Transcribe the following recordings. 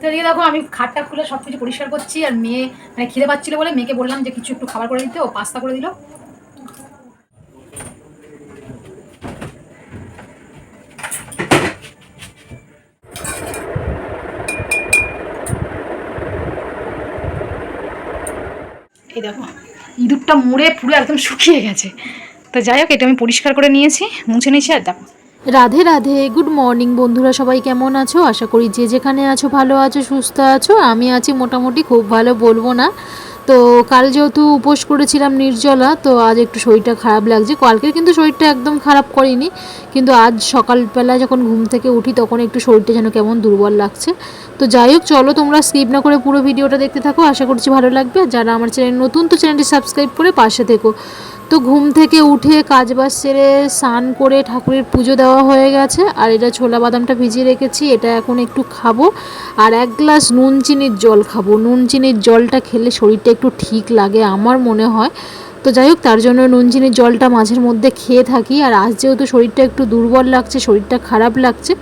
তো এদিকে দেখো, আমি খাটটা খুলে সব কিছু পরিষ্কার করছি আর মেয়ে মানে খিদে পাচ্ছিল বলে মেয়েকে বললাম যে কিছু একটু খাবার করে দিতে, ও পাস্তা করে দিল। এই দেখো, ইঁদুরটা মুড়ে পুরো একদম শুকিয়ে গেছে। তো যাই হোক, এটা আমি পরিষ্কার করে নিয়েছি, মুছে নিয়েছি আর দেখো। রাধে রাধে, গুড মর্নিং বন্ধুরা, সবাই কেমন আছো? আশা করি যে যেখানে আছো ভালো আছো, সুস্থ আছো। আমি আছি মোটামুটি, খুব ভালো বলব না। তো কাল যেহেতু উপোস করেছিলাম নির্জলা, তো আজ একটু শরীরটা খারাপ লাগছে। কালকের কিন্তু শরীরটা একদম খারাপ করিনি, কিন্তু আজ সকালবেলা যখন ঘুম থেকে উঠি, তখন একটু শরীরটা যেন কেমন দুর্বল লাগছে। তো যাই হোক, চলো তোমরা স্কিপ না করে পুরো ভিডিওটা দেখতে থাকো। আশা করছি ভালো লাগবে। আর যারা আমার চ্যানেল নতুন, তো চ্যানেলটি সাবস্ক্রাইব করে পাশে থেকো। তো ঘুম থেকে উঠে কাজ বাজ সেরে স্নান করে ঠাকুরের পুজো দেওয়া হয়ে গেছে। আর এটা ছোলা বাদামটা ভিজিয়ে রেখেছি, এটা এখন একটু খাব। আর এক গ্লাস নুন চিনির জল খাব। নুন চিনির জলটা খেলে শরীরটা একটু ঠিক লাগে আমার মনে হয়। তো যাই হোক, তার জন্য নুন চিনির জলটা মাঝের মধ্যে খেয়ে থাকি। আর আজ যেহেতু শরীরটা একটু দুর্বল লাগছে, শরীরটা খারাপ লাগছে,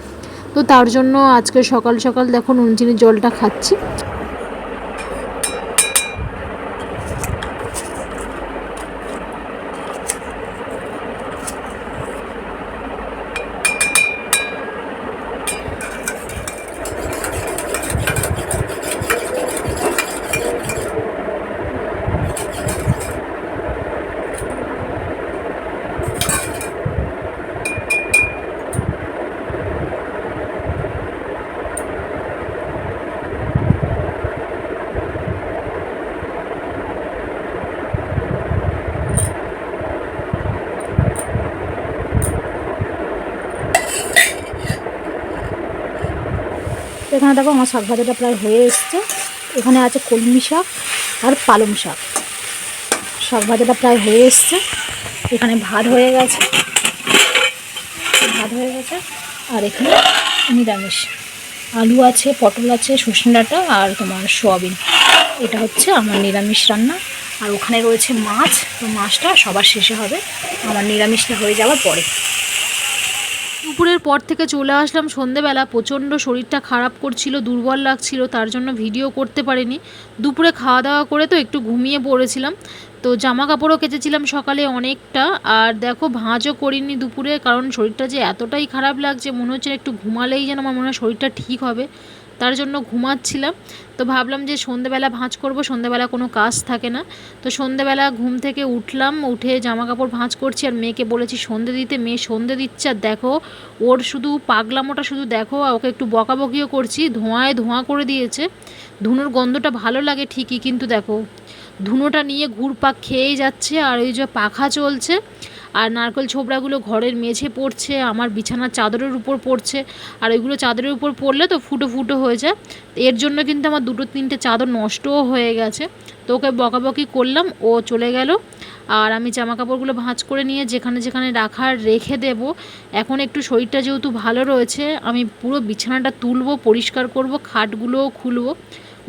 তো তার জন্য আজকে সকাল সকাল দেখো নুন চিনির জলটা খাচ্ছি। এখানে দেখো আমার শাক ভাজাটা প্রায় হয়ে এসছে। এখানে আছে কলমি শাক আর পালং শাক। শাক ভাজাটা প্রায় হয়ে এসছে। এখানে ভাত হয়ে গেছে। ভাত হয়ে গেছে। আর এখানে নিরামিষ। আলু আছে, পটল আছে সজনে ডাঁটা আর তোমার সোয়াবিন। এটা হচ্ছে আমার নিরামিষ রান্না। আর ওখানে রয়েছে মাছ। তো মাছটা সবার শেষে হবে। আমার নিরামিষটা হয়ে যাওয়ার পরে। দুপুরের পর থেকে চলে আসলাম সন্ধেবেলা। প্রচণ্ড শরীরটা খারাপ করছিল, দুর্বল লাগছিল, তার জন্য ভিডিও করতে পারিনি। দুপুরে খাওয়া দাওয়া করে তো একটু ঘুমিয়ে পড়েছিলাম। তো জামা কাপড়ও কেচেছিলাম সকালে অনেকটা। আর দেখো, ভাঁজও করিনি দুপুরে, কারণ শরীরটা যে এতটাই খারাপ লাগছে, মনে হচ্ছে একটু ঘুমালেই যেন আমার মনে হয় শরীরটা ঠিক হবে। তার জন্য ঘুমাচ্ছিলাম। তো ভাবলাম যে সন্ধেবেলা ভাঁজ করব, সন্ধেবেলা কোনো কাজ থাকে না। তো সন্ধেবেলা ঘুম থেকে উঠলাম, উঠে জামা কাপড় ভাঁজ করছি আর মেয়েকে বলেছি, সন্ধে দিতে, মেয়ে সন্ধে দিচ্ছে আর দেখো, ওর শুধু পাগলামোটা শুধু দেখো ওকে একটু বকাবকিও করছি, ধোঁয়ায় ধোঁয়া করে দিয়েছে। ধুনোর গন্ধটা ভালো লাগে ঠিকই, কিন্তু দেখো, ধুনোটা নিয়ে ঘুরপাক খেয়েই যাচ্ছে আর ওই যে পাখা চলছে আর নারকেল ছোবড়াগুলো ঘরের মেঝে পড়ছে, আমার বিছানার চাদরের উপর পড়ছে। আর ওইগুলো চাদরের উপর পড়লে তো ফুটো ফুটো হয়ে যায়। এর জন্য কিন্তু আমার দুটো তিনটে চাদর নষ্টও হয়ে গেছে। তো ওকে বকাবকি করলাম, ও চলে গেল। আর আমি জামা কাপড়গুলো ভাঁজ করে নিয়ে যেখানে যেখানে রাখার রেখে দেব। এখন একটু শরীরটা যেহেতু ভালো রয়েছে, আমি পুরো বিছানাটা তুলবো, পরিষ্কার করব, খাটগুলোও খুলবো।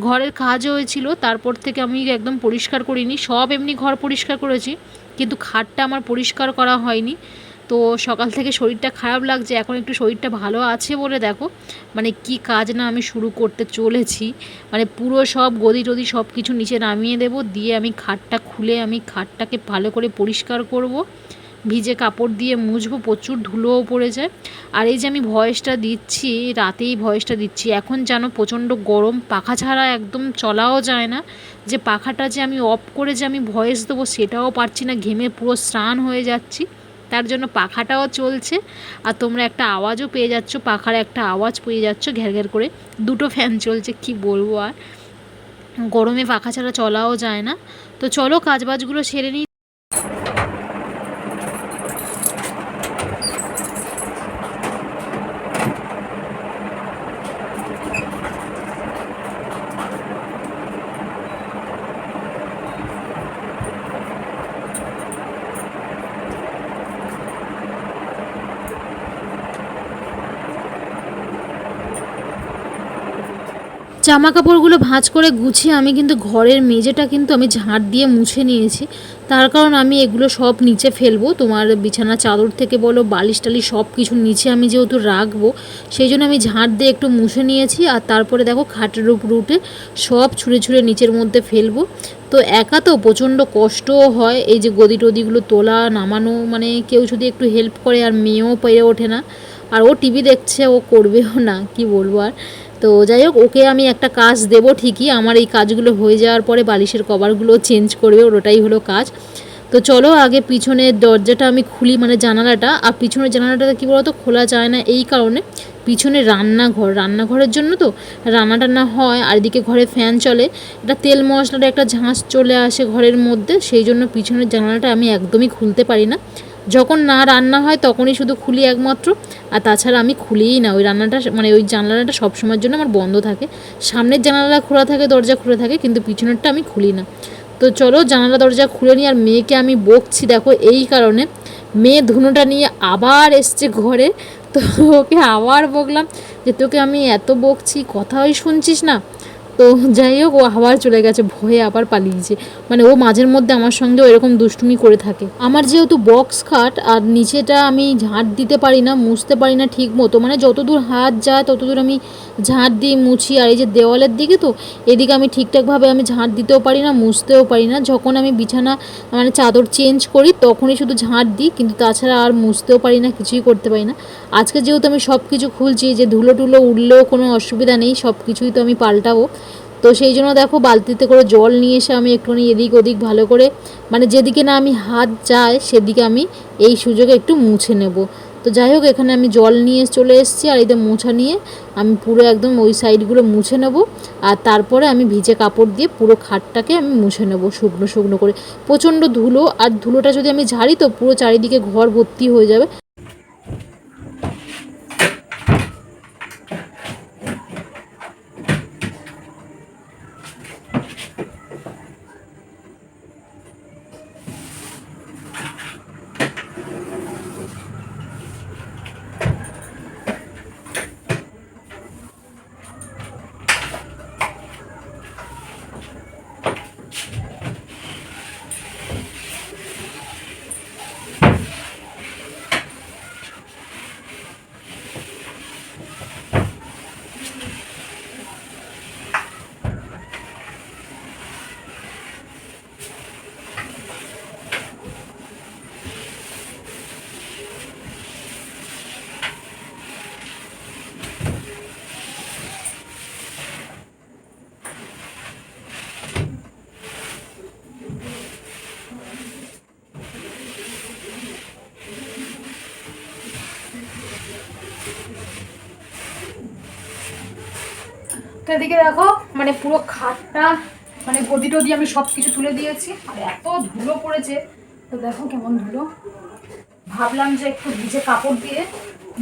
ঘরের কাজ হয়েছিল, তারপর থেকে আমি একদম পরিষ্কার করিনি। সব এমনি ঘর পরিষ্কার করেছি। কিন্তু খাটটা আমার পরিষ্কার করা হয়নি। তো সকাল থেকে শরীরটা খারাপ লাগছে, এখন একটু শরীরটা ভালো আছে বলে দেখো। মানে কি কাজ না আমি শুরু করতে চলেছি। মানে পুরো সব গদি টদি সব কিছু নিচে নামিয়ে দেব, দিয়ে আমি খাটটা খুলে আমি খাটটাকে ভালো করে পরিষ্কার করব। ভিজে কাপড় দিয়ে মুছবো, প্রচুর ধুলোও পড়ে যায় আর এই যে আমি ভয়েসটা দিচ্ছি, রাতেই ভয়েসটা দিচ্ছি, এখন যেন প্রচণ্ড গরম, পাখা ছাড়া একদম চলাও যায় না। যে পাখাটা যে আমি অফ করে যে আমি ভয়েস দেবো, সেটাও পারছি না, ঘেমে পুরো স্নান হয়ে যাচ্ছি। তার জন্য পাখাটাও চলছে। আর তোমরা একটা আওয়াজও পেয়ে যাচ্ছ, পাখার একটা আওয়াজ পেয়ে যাচ্ছ ঘ্যার ঘ্যার করে। দুটো ফ্যান চলছে, কি বলব আর। গরমে পাখা ছাড়া চলাও যায় না। তো চলো, কাজবাজগুলো সেরে নিই। জামা কাপড়গুলো ভাঁজ করে গুছিয়ে আমি কিন্তু ঘরের মেঝেটা কিন্তু আমি ঝাঁট দিয়ে মুছে নিয়েছি। তার কারণ আমি এগুলো সব নিচে ফেলব। তোমার বিছানা চাদর থেকে বলো, বালিশ টালিশ সব কিছু নিচে আমি যেহেতু রাখব, সেই জন্য আমি ঝাঁট দিয়ে একটু মুছে নিয়েছি। আর তারপরে দেখো খাটের উপর উঠে সব ছুঁড়ে ছুঁড়ে নিচের মধ্যে ফেলব। তো একা তো প্রচণ্ড কষ্টও হয়। এই যে গদি টদিগুলো তোলা, নামানো মানে কেউ যদি একটু হেল্প করে আর মেয়েও পেরে ওঠে না। আর ও টিভি দেখছে, ও করবেও না, কি বলব আর। তো যাই হোক, ওকে আমি একটা কাজ দেব ঠিকই। আমার এই কাজগুলো হয়ে যাওয়ার পরে বালিশের কভারগুলো চেঞ্জ করবে, ওর ওটাই হলো কাজ। তো চলো আগে পিছনের দরজাটা আমি খুলি মানে জানালাটা। আর পিছনের জানালাটা কী বলতো, খোলা যায় না এই কারণে। পিছনে রান্নাঘর, রান্নাঘরের জন্য তো রান্না টান্না হয়, আর এদিকে ঘরে ফ্যান চলে। এটা তেল মশলার একটা ঝাঁস চলে আসে ঘরের মধ্যে, সেই জন্য পিছনের জানালাটা আমি একদমই খুলতে পারি না। যখন না রান্না হয় তখনই শুধু খুলি একমাত্র। আর তাছাড়া আমি খুলিই না। ওই রান্নাটা মানে ওই জানালাটা সবসময়ের জন্য আমার বন্ধ থাকে। সামনের জানালা খোলা থাকে, দরজা খোলা থাকে, কিন্তু পিছনেরটা আমি খুলি না। তো চলো জানালা, দরজা খুলে নিই। আর মেয়েকে আমি বকছি, দেখো এই কারণে। মেয়ে ধুনোটা নিয়ে আবার এসছে ঘরে। তো ওকে আবার বকলাম যে, তোকে আমি এত বকছি, কথাই শুনছিস না? তো যাই হোক, ও আবার চলে গেছে, ভয়ে আবার পালিয়েছে। মানে ও মাঝের মধ্যে আমার সঙ্গে এরকম দুষ্টুমি করে থাকে। আমার যেহেতু বক্স খাট, আর নিচেটা আমি ঝাঁট দিতে পারি না, মুছতে পারি না ঠিক মতো মানে যতদূর হাত যায়, ততদূর আমি ঝাঁট দিই মুছি। আর এই যে দেওয়ালের দিকে তো, এদিকে আমি ঠিকঠাকভাবে আমি ঝাঁট দিতেও পারি না, মুছতেও পারি না। যখন আমি বিছানা মানে চাদর চেঞ্জ করি, তখনই শুধু ঝাঁট দিই, কিন্তু তাছাড়া আর মুছতেও পারি না, কিছুই করতে পারি না। আজকে যেহেতু আমি সব কিছু খুলছি, যে ধুলো টুলো উঠলেও কোনো অসুবিধা নেই সব কিছুই তো আমি পাল্টাবো। তো সেই জন্য দেখো বালতিতে করে জল নিয়ে এসে আমি একটুখানি এদিক ওদিক ভালো করে মানে যেদিকে না আমি হাত যায় সেদিকে আমি এই সুযোগে একটু মুছে নেব। তো যাই হোক, এখানে আমি জল নিয়ে চলে এসেছি আর যে মোছা নিয়ে আমি পুরো একদম ওই সাইডগুলো মুছে নেব আর তারপরে আমি ভিজে কাপড় দিয়ে পুরো খাটটাকে আমি মুছে নেব শুকনো শুকনো করে। প্রচণ্ড ধুলো, আর ধুলোটা যদি আমি ঝাড়ি তো পুরো চারিদিকে ঘর ভর্তি হয়ে যাবে। তো এদিকে দেখো মানে পুরো খাটটা মানে গদি টদি আমি সব কিছু তুলে দিয়েছি। আর এত ধুলো পড়েছে, তো দেখো কেমন ধুলো। ভাবলাম যে একটু ভিজে কাপড় দিয়ে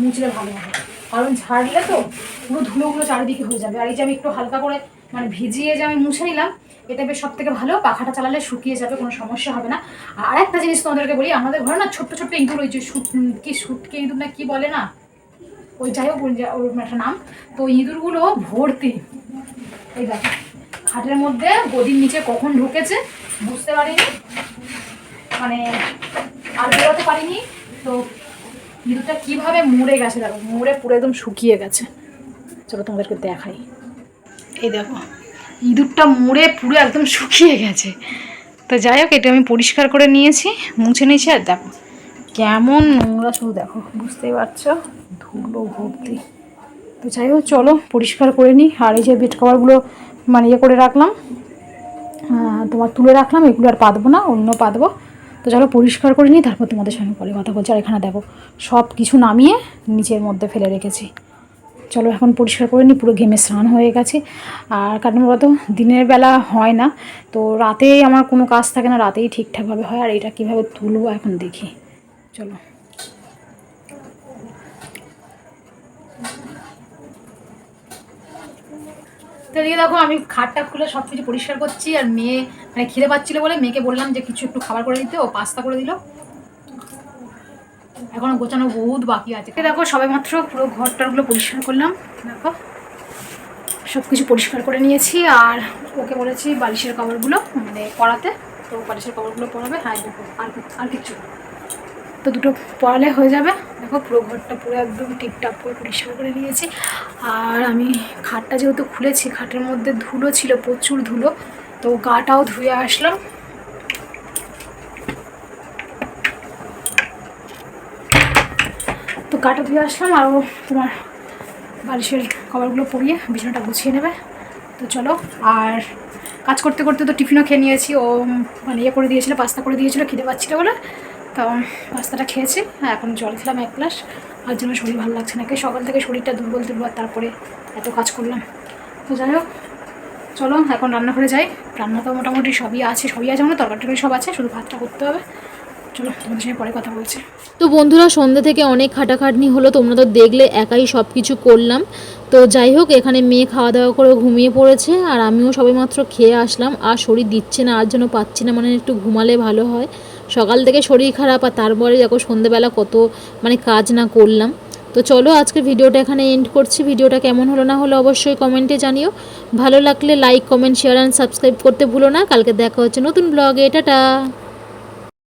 মুছলে ভালো হবে। কারণ ঝাড়লে তো পুরো ধুলোগুলো চারিদিকে হয়ে যাবে। আর এই যে আমি একটু হালকা করে মানে ভিজিয়ে যে আমি মুছে নিলাম, এটা বেশ সব থেকে ভালো। পাখাটা চালালে শুকিয়ে যাবে, কোনো সমস্যা হবে না। আর একটা জিনিস তোমাদেরকে বলি, আমাদের ঘরে না ছোট্ট ছোট্ট ইঁদুর ওই যে কি শুটকে ইঁদুর না কি বলে না? ওই যাই হোক ওর একটা নাম। তো ইঁদুরগুলো ভর্তি। এই দেখো খাটের মধ্যে গদির নিচে কখন ঢুকেছে বুঝতে পারিনি। মানে আর বেরোতে পারিনি। তো ইঁদুরটা কীভাবে মরে গেছে দেখো, মরে পুরো একদম শুকিয়ে গেছে। চলো তোমাদেরকে দেখাই। এই দেখো, ইঁদুরটা মরে পুরো একদম শুকিয়ে গেছে। তো যাই হোক, এটা আমি পরিষ্কার করে নিয়েছি, মুছে নিয়েছি, আর দেখো, কেমন নোংরা শুধু দেখো, বুঝতেই পারছ? ধুলো ভর্তি। তো যাই হোক, চলো, পরিষ্কার করে নিই। আর এই যে বেড কভারগুলো মানে ইয়ে করে রাখলাম তোমার তুলে রাখলাম, এগুলো আর পাতবো না, অন্য পাতবো। তো চলো, পরিষ্কার করে নিই, তারপর তোমাদের সঙ্গে পরে কথা বলছি। আর এখানে দেখো, সব কিছু নামিয়ে নিচের মধ্যে ফেলে রেখেছি। চলো, এখন পরিষ্কার করে নিই, পুরো ঘেমে স্নান হয়ে গেছে। আর কারণ বলতো দিনের বেলা হয় না, তো রাতেই আমার কোনো কাজ থাকে না, রাতেই ঠিকঠাকভাবে হয়। আর এটা কীভাবে তুলবো এখন দেখি। চলো। তো এদিকে দেখো, আমি খাটটা খুলে সব কিছু পরিষ্কার করছি আর মেয়ে মানে খিদে পাচ্ছিল বলে মেয়েকে বললাম যে কিছু একটু খাবার করে দিতে, ও পাস্তা করে দিল। এখনও গোছানো বহুত বাকি আছে। দেখো সবে মাত্র পুরো ঘরটারগুলো পরিষ্কার করলাম। দেখো সব কিছু পরিষ্কার করে নিয়েছি আর ওকে বলেছি বালিশের কভারগুলো মানে পড়াতে তো বালিশের কভারগুলো পড়াবে হ্যাঁ আর আর না। তো দুটো পড়ালে হয়ে যাবে। দেখো পুরো ঘরটা পুরো একদম টিপটাপ করে পরিষ্কার করে নিয়েছি। আর আমি খাটটা যেহেতু খুলেছি, খাটের মধ্যে ধুলো ছিল, প্রচুর ধুলো, তো গাটাও ধুয়ে আসলাম। তো গাটা ধুয়ে আসলাম আরও তোমার বালিশের কভারগুলো পরিয়ে বিছানাটা গুছিয়ে নেবে। তো চলো, আর কাজ করতে করতে তো টিফিনও খেয়ে নিয়েছি। ও মানে ইয়ে করে দিয়েছিল, পাস্তা করে দিয়েছিল, খিদে পাচ্ছিল বলে। তো পাস্তাটা খেয়েছি হ্যাঁ এখন জল খেলাম এক গ্লাস। আর জন্য শরীর ভালো লাগছে না কে সকাল থেকে শরীরটা দুর্বল দুর্বল, তারপরে এত কাজ করলাম। তো যাই হোক, চলো এখন রান্নাঘরে যাই। রান্না তো মোটামুটি সবই আছে সবই আছে মানে তরকারি টরকারি সব আছে, শুধু ভাতটা করতে হবে। চলো পরে কথা বলছি। তো বন্ধুরা, সন্ধ্যে থেকে অনেক খাটাখাটনি হলো, তোমরা তো দেখলে একাই সব কিছু করলাম। তো যাই হোক, এখানে মেয়ে খাওয়া দাওয়া করে ঘুমিয়ে পড়েছে, আর আমিও সবেমাত্র খেয়ে আসলাম। আর শরীর দিচ্ছে না, আর জন্য পাচ্ছি না মানে একটু ঘুমালে ভালো হয়। সকাল থেকে শরীর খারাপ আর তারপরে দেখো সন্ধেবেলা কত মানে কাজ না করলাম। তো চলো আজকে ভিডিওটা এখানে এন্ড করছি। ভিডিওটা কেমন হলো না হলো অবশ্যই কমেন্টে জানিও। ভালো লাগলে like comment share and subscribe করতে ভুলো না। কালকে দেখা হচ্ছে নতুন ব্লগে টাটা!